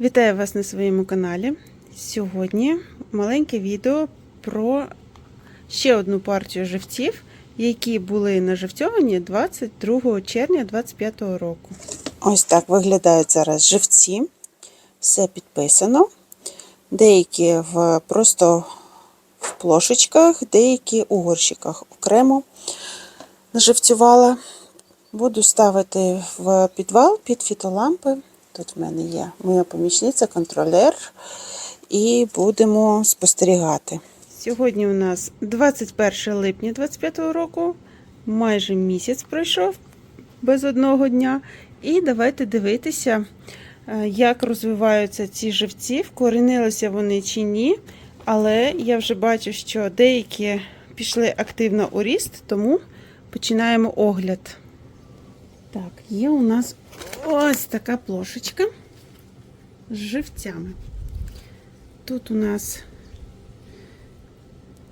Вітаю вас на своєму каналі. Сьогодні маленьке відео про ще одну партію живців, які були наживцьовані 22 червня 2025 року. Ось так виглядають зараз живці. Все підписано. Деякі в, просто в плошечках, деякі у горщиках окремо живцювала. Буду ставити в підвал під фітолампи. Тут в мене є моя помічниця, контролер, і будемо спостерігати. Сьогодні у нас 21 липня 2025 року, майже місяць пройшов без одного дня. І давайте дивитися, е, як розвиваються ці живці, вкорінилися вони чи ні. Але я вже бачу, що деякі пішли активно у ріст, тому починаємо огляд. Так, є у нас ось така плошечка з живцями. Тут у нас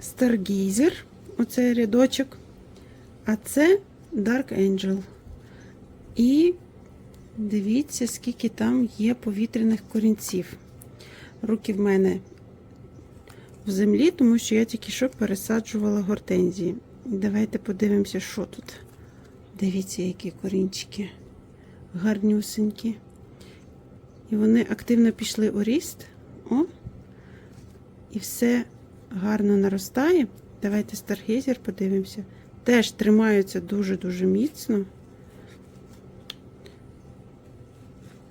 Stargazer, оцей рядочок, а це Dark Angel. І дивіться, скільки там є повітряних корінців. Руки в мене в землі, тому що я тільки що пересаджувала гортензії. Давайте подивимося, що тут. Дивіться, які корінчики гарнюсенькі. І вони активно пішли у ріст. О, і все гарно наростає. Давайте старгейзер подивимося. Теж тримаються дуже-дуже міцно.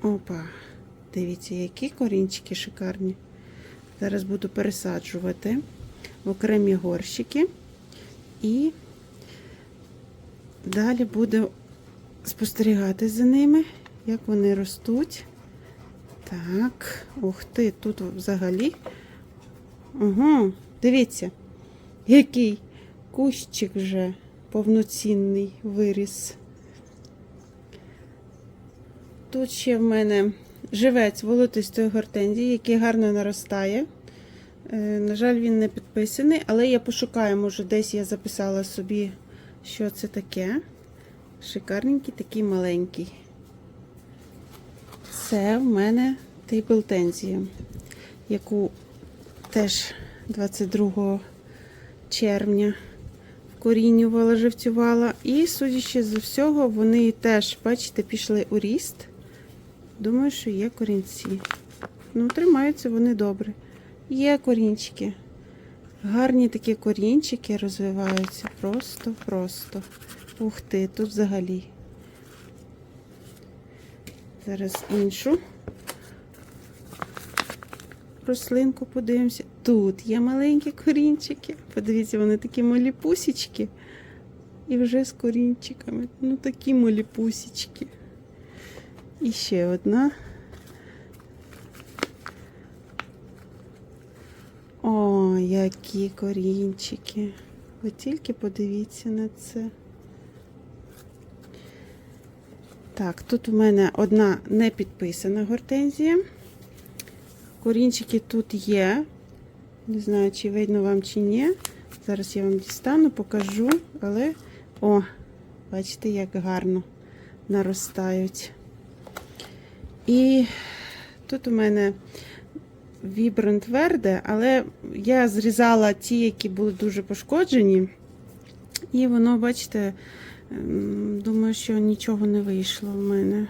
Опа, дивіться, які корінчики шикарні. Зараз буду пересаджувати в окремі горщики. І далі буду спостерігати за ними, як вони ростуть. Так, ух ти, тут взагалі. Ага, дивіться, який кущик вже повноцінний виріс. Тут ще в мене живець волотистої гортензії, який гарно наростає. Е, На жаль, він не підписаний, але я пошукаю, може, десь я записала собі, що це таке. Шикарненький, такий маленький. Це в мене тейблтензія, яку теж 22 червня вкорінювала, живцювала. І, судячи з всього, вони теж, бачите, пішли у ріст. Думаю, що є корінці. Ну, тримаються вони добре. Є корінчики. Гарні такі корінчики розвиваються. Просто-просто. Ух ти, тут взагалі. Зараз іншу рослинку подивимося. Тут є маленькі корінчики. Подивіться, вони такі малі пусічки. І вже з корінчиками. Ну, такі малі пусічки. І ще одна. О, які корінчики. Ви тільки подивіться на це. Так, тут у мене одна не підписана гортензія. Корінчики тут є. Не знаю, чи видно вам, чи ні. Зараз я вам дістану, покажу, але, о, бачите, як гарно наростають. І тут у мене вібрант тверде, але я зрізала ті, які були дуже пошкоджені. І воно, бачите, ем, думаю, що нічого не вийшло в мене.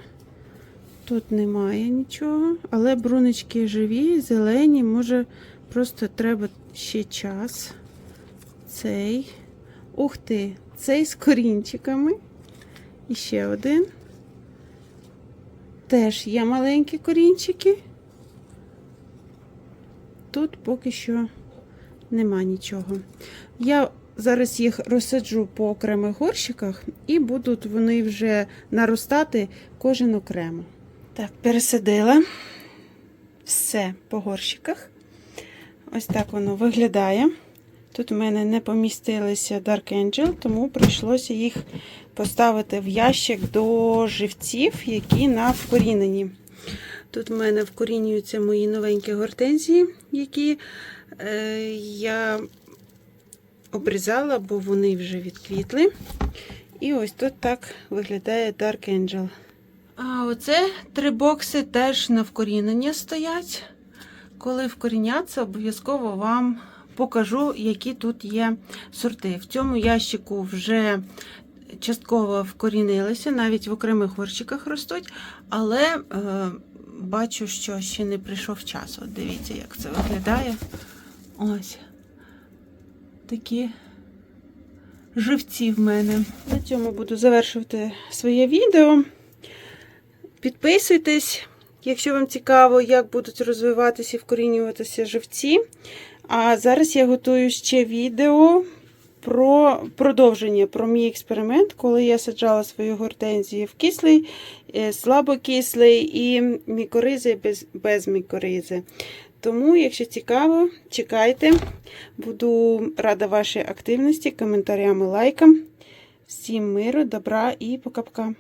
Тут немає нічого, але брунички живі, зелені, може, просто треба ще час. Цей. Ух ти, цей з корінчиками. І ще один. Теж є маленькі корінчики. Тут поки що нема нічого. Я зараз їх розсаджу по окремих горщиках, і будуть вони вже наростати кожен окремо. Так, пересадила все по горщиках. Ось так воно виглядає. Тут у мене не помістилися Dark Angel, тому прийшлося їх поставити в ящик до живців, які на вкорінені. Тут в мене вкорінюються мої новенькі гортензії, які е, я обрізала, бо вони вже відквітли. І ось тут так виглядає Dark Angel. А оце три бокси теж на вкорінення стоять. Коли вкоріняться, обов'язково вам покажу, які тут є сорти. В цьому ящику вже частково вкорінилися, навіть в окремих горщиках ростуть, але е, бачу, що ще не прийшов час. От дивіться, як це виглядає. Ось такі живці в мене. На цьому буду завершувати своє відео. Підписуйтесь, якщо вам цікаво, як будуть розвиватися і вкорінюватися живці. А зараз я готую ще відео про продовження, про мій експеримент, коли я саджала свої гортензії в кислий, е, слабокислий і мікоризи без, без мікоризи. Тому, якщо цікаво, чекайте. Буду рада вашій активності, коментарям і лайкам. Всім миру, добра і пока-пока.